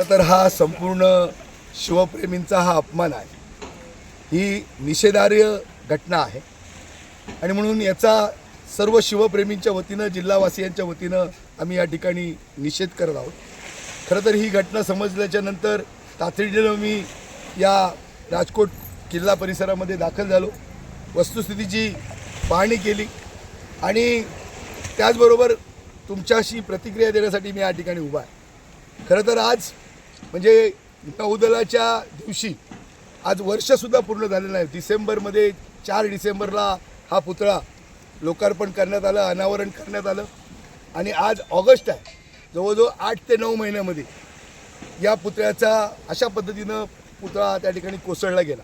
तर हा संपूर्ण शिवप्रेमींचा हा अपमान आहे. ही निषेधार्ह घटना आहे. आणि म्हणून याचा सर्व शिवप्रेमींच्या वतीनं जिल्हावासियांच्या वतीनं आम्ही या ठिकाणी निषेध करत आहोत. खरं तर ही घटना समजल्याच्या नंतर तातडीनं मी या राजकोट किल्ला परिसरामध्ये दाखल झालो. वस्तुस्थितीची पाहणी केली. आणि त्याचबरोबर तुमच्याशी प्रतिक्रिया देण्यासाठी मी या ठिकाणी उभा आहे. खरं तर आज म्हणजे नौदलाच्या दिवशी आज वर्षसुद्धा पूर्ण झालेलं नाही. डिसेंबरमध्ये चार डिसेंबरला हा पुतळा लोकार्पण करण्यात आलं अनावरण करण्यात आलं. आणि आज ऑगस्ट आहे. जवळजवळ आठ ते नऊ महिन्यामध्ये या पुतळ्याचा अशा पद्धतीनं पुतळा त्या ठिकाणी कोसळला गेला.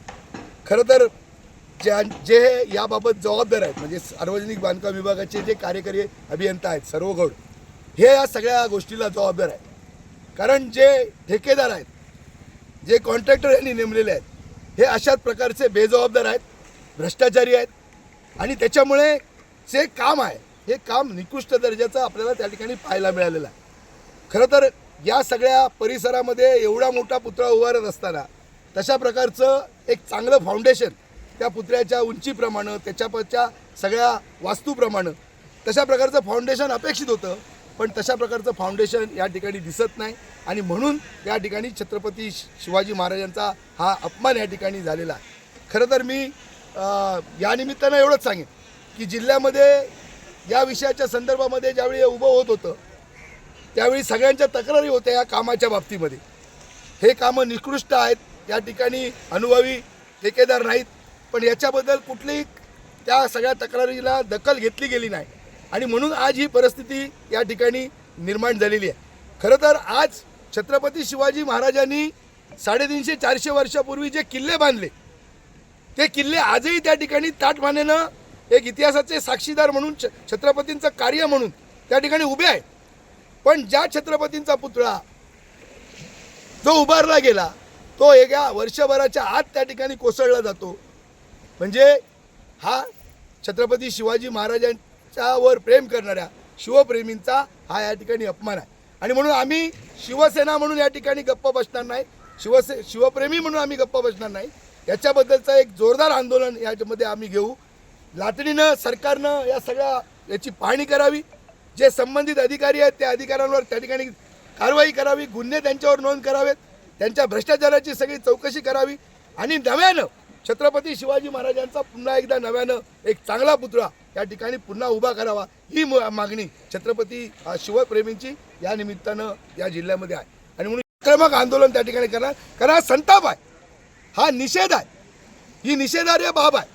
खरं तर ज्या जे याबाबत जबाबदार आहेत म्हणजे सार्वजनिक बांधकाम विभागाचे जे कार्यकारी अभियंता आहेत सर्व गौड हे या सगळ्या गोष्टीला जबाबदार आहेत. कारण जे ठेकेदार आहेत जे कॉन्ट्रॅक्टर यांनी नेमलेले आहेत हे अशाच प्रकारचे बेजबाबदार आहेत भ्रष्टाचारी आहेत आणि त्याच्यामुळे जे काम आहे हे काम निकृष्ट दर्जाचं आपल्याला त्या ठिकाणी पाहायला मिळालेलं आहे. खरं तर या सगळ्या परिसरामध्ये एवढा मोठा पुतळा उभारत असताना तशा प्रकारचं एक चांगलं फाउंडेशन त्या पुतळ्याच्या उंचीप्रमाणे त्याच्यापच्या सगळ्या वास्तूप्रमाणे तशा प्रकारचं फाउंडेशन अपेक्षित होतं. पण तशा प्रकारचं फाउंडेशन या ठिकाणी दिसत नाही. आणि म्हणून या ठिकाणी छत्रपती शिवाजी महाराजांचा हा अपमान या ठिकाणी झालेला आहे. खरं तर मी या निमित्तानं एवढंच सांगेन की जिल्ह्यामध्ये या विषयाच्या संदर्भामध्ये ज्यावेळी हे उभं होत होतं त्यावेळी सगळ्यांच्या तक्रारी होत्या या कामाच्या बाबतीमध्ये. हे कामं निकृष्ट आहेत या ठिकाणी अनुभवी ठेकेदार नाहीत पण याच्याबद्दल कुठलीही त्या सगळ्या तक्रारीला दखल घेतली गेली नाही. आणि म्हणून आज ही परिस्थिती या ठिकाणी निर्माण झालेली आहे. खरं तर आज छत्रपती शिवाजी महाराजांनी साडेतीनशे चारशे वर्षापूर्वी जे किल्ले बांधले ते किल्ले आजही त्या ठिकाणी ताटमानेनं एक इतिहासाचे साक्षीदार म्हणून छ छत्रपतींचं कार्य म्हणून त्या ठिकाणी उभे आहे. पण ज्या छत्रपतींचा पुतळा जो उभारला गेला तो एका वर्षभराच्या आत त्या ठिकाणी कोसळला जातो. म्हणजे हा छत्रपती शिवाजी महाराजां वर प्रेम करणाऱ्या शिवप्रेमींचा हा या ठिकाणी अपमान आहे. आणि म्हणून आम्ही शिवसेना म्हणून या ठिकाणी गप्प बसणार नाही शिवसे शिवप्रेमी म्हणून आम्ही गप्प बसणार नाही. याच्याबद्दलचं एक जोरदार आंदोलन याच्यामध्ये आम्ही घेऊ. लातडीनं सरकारनं या सगळ्या याची पाहणी करावी. जे संबंधित अधिकारी आहेत त्या अधिकाऱ्यांवर त्या ठिकाणी कारवाई करावी. गुन्हे त्यांच्यावर नोंद करावेत. त्यांच्या भ्रष्टाचाराची सगळी चौकशी करावी. आणि नव्यानं छत्रपती शिवाजी महाराजांचा पुन्हा एकदा नव्यानं एक चांगला पुतळा या ठिकाणी पुन्हा उभा करावा ही मागणी छत्रपती शिवप्रेमींची या निमित्तानं या जिल्ह्यामध्ये आहे. आणि म्हणून आक्रमक आंदोलन त्या ठिकाणी करणार कारण हा संताप आहे. हा निषेध आहे. ही निषेधार्ह बाब आहे.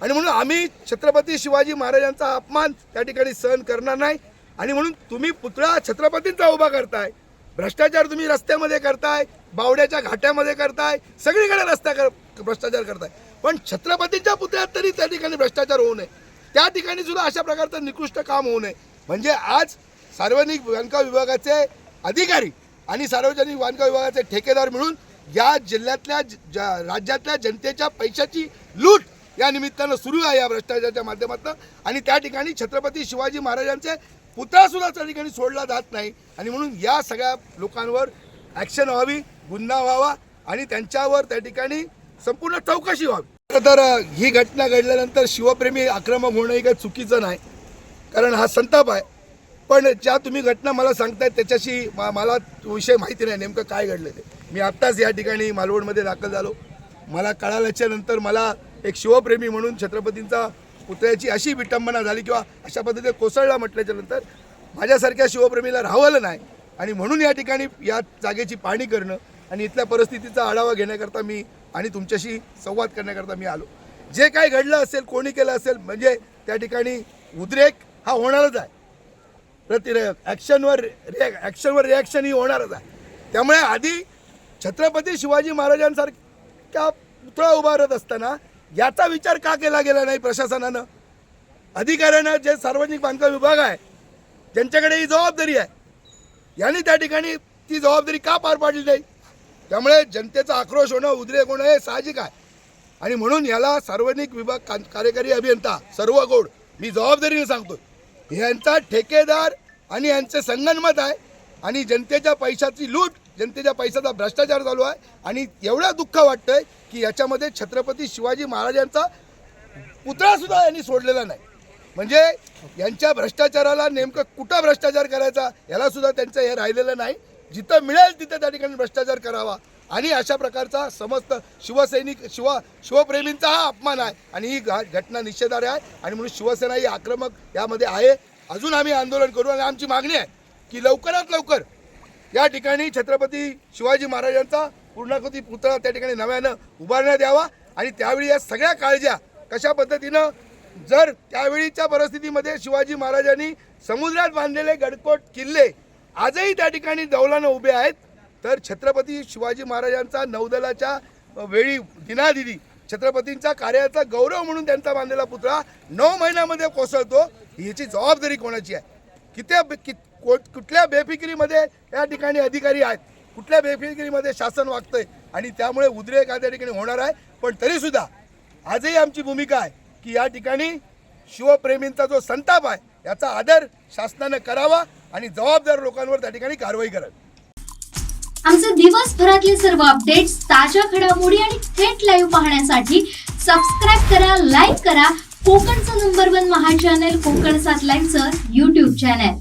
आणि म्हणून आम्ही छत्रपती शिवाजी महाराजांचा अपमान त्या ठिकाणी सहन करणार नाही. आणि म्हणून तुम्ही पुतळा छत्रपतींचा उभा करताय भ्रष्टाचार तुम्ही रस्त्यामध्ये करताय बावड्याच्या घाट्यामध्ये करताय सगळीकडे रस्त्या कर भ्रष्टाचार करताय. पण छत्रपतींच्या पुतळ्यात तरी त्या ठिकाणी भ्रष्टाचार होऊ नये. त्या ठिकाणी सुद्धा अशा प्रकारचं निकृष्ट काम होऊ नये. म्हणजे आज सार्वजनिक बांधकाम विभागाचे अधिकारी आणि सार्वजनिक बांधकाम विभागाचे ठेकेदार मिळून या जिल्ह्यातल्या ज- ज्या- राज्यातल्या जनतेच्या पैशाची लूट या निमित्तानं सुरू आहे या भ्रष्टाचाराच्या माध्यमातून. आणि त्या ठिकाणी छत्रपती शिवाजी महाराजांचे पुतळा सुद्धा त्या ठिकाणी सोडला जात नाही. आणि म्हणून या सगळ्या लोकांवर ॲक्शन व्हावी गुन्हा व्हावा आणि त्यांच्यावर त्या ठिकाणी संपूर्ण चौकशी व्हावी. तर ही घटना घडल्यानंतर शिवप्रेमी आक्रमक होणं हे काही चुकीचं नाही. कारण हा संताप आहे. पण ज्या तुम्ही घटना मला सांगताय त्याच्याशी मा- मला विषय माहिती नाही नेमकं काय घडलं ते. मी आत्ताच या ठिकाणी मालवणमध्ये दाखल झालो. मला कळाल्याच्या नंतर मला एक शिवप्रेमी म्हणून छत्रपतींचा पुतळ्याची अशी विटंबना झाली किंवा अशा पद्धतीने कोसळला म्हटल्याच्या नंतर माझ्यासारख्या शिवप्रेमीला राहवलं नाही. आणि म्हणून या ठिकाणी या जागेची पाहणी करणं आणि इथल्या परिस्थितीचा आढावा घेण्याकरता मी आणि तुमच्याशी संवाद करण्याकरता मी आलो. जे काय घडलं असेल कोणी केलं असेल म्हणजे त्या ठिकाणी उद्रेक हा होणारच आहे. प्रति ॲक्शनवर रिॲ ॲक्शनवर रिॲक्शन ही होणारच आहे. त्यामुळे आधी छत्रपती शिवाजी महाराजांसारख्या पुतळा उभारत असताना याचा विचार का केला गेला नाही प्रशासनानं? अधिकाऱ्यांना जे सार्वजनिक बांधकाम विभाग आहे ज्यांच्याकडे ही जबाबदारी आहे यांनी त्या ठिकाणी ती जबाबदारी का पार पाडली नाही? त्यामुळे जनतेचा आक्रोश होणं उद्रेक होणं हे साहजिक आहे. आणि म्हणून याला सार्वजनिक विभाग का- कार्यकारी अभियंता सर्व गोड मी जबाबदारीने सांगतो यांचा ठेकेदार आणि यांचे संगनमत आहे. आणि जनतेच्या पैशाची लूट जनतेच्या पैशाचा भ्रष्टाचार चालू आहे. आणि एवढा दुःख वाटतंय की याच्यामध्ये छत्रपती शिवाजी महाराजांचा पुतळा सुद्धा यांनी सोडलेला नाही. म्हणजे यांच्या भ्रष्टाचाराला नेमकं कुठं भ्रष्टाचार करायचा याला सुद्धा त्यांचं हे राहिलेलं नाही. जिथं मिळेल तिथं त्या ठिकाणी भ्रष्टाचार करावा. आणि अशा प्रकारचा समस्त शिवसैनिक शिव शिवप्रेमींचा हा अपमान आहे. आणि ही घा- घटना निषेधार्ह आहे. आणि म्हणून शिवसेना ही आक्रमक यामध्ये आहे. अजून आम्ही आंदोलन करू आणि आमची मागणी आहे की लवकरात लवकर या ठिकाणी छत्रपती शिवाजी महाराजांचा पूर्णाकृती पुतळा त्या ठिकाणी नव्यानं उभारण्यात यावा. आणि त्यावेळी या सगळ्या काळज्या कशा पद्धतीनं जर त्यावेळीच्या परिस्थितीमध्ये शिवाजी महाराजांनी समुद्रात बांधलेले गडकोट किल्ले आजही त्या ठिकाणी दौलानं उभे आहेत. तर छत्रपती शिवाजी महाराजांचा नौदलाच्या वेळी दिनादिनी छत्रपतींचा कार्याचा गौरव म्हणून त्यांचा बांधलेला पुतळा नऊ महिन्यामध्ये कोसळतो. याची जबाबदारी कोणाची आहे? कित्या कुठल्या बेफिकिरीमध्ये या ठिकाणी अधिकारी आहेत? कुठल्या बेफिकिरीमध्ये शासन वागतंय? आणि त्यामुळे उद्रेक हा त्या ठिकाणी होणार आहे. पण तरीसुद्धा आजही आमची भूमिका आहे की या ठिकाणी शिवप्रेमींचा जो संताप आहे याचा आदर शासनानं करावा. आणि जबाबदार लोकांवर त्या ठिकाणी कारवाई करावी आमचे दिवसभरातले सर्व अपडेट्स ताज्या घडामोडी आणि थेट लाईव्ह पाहण्यासाठी सबस्क्राईब करा लाईक करा. कोकणचं नंबर वन महा चॅनल कोकण सात लाईव्हचं युट्यूब चॅनल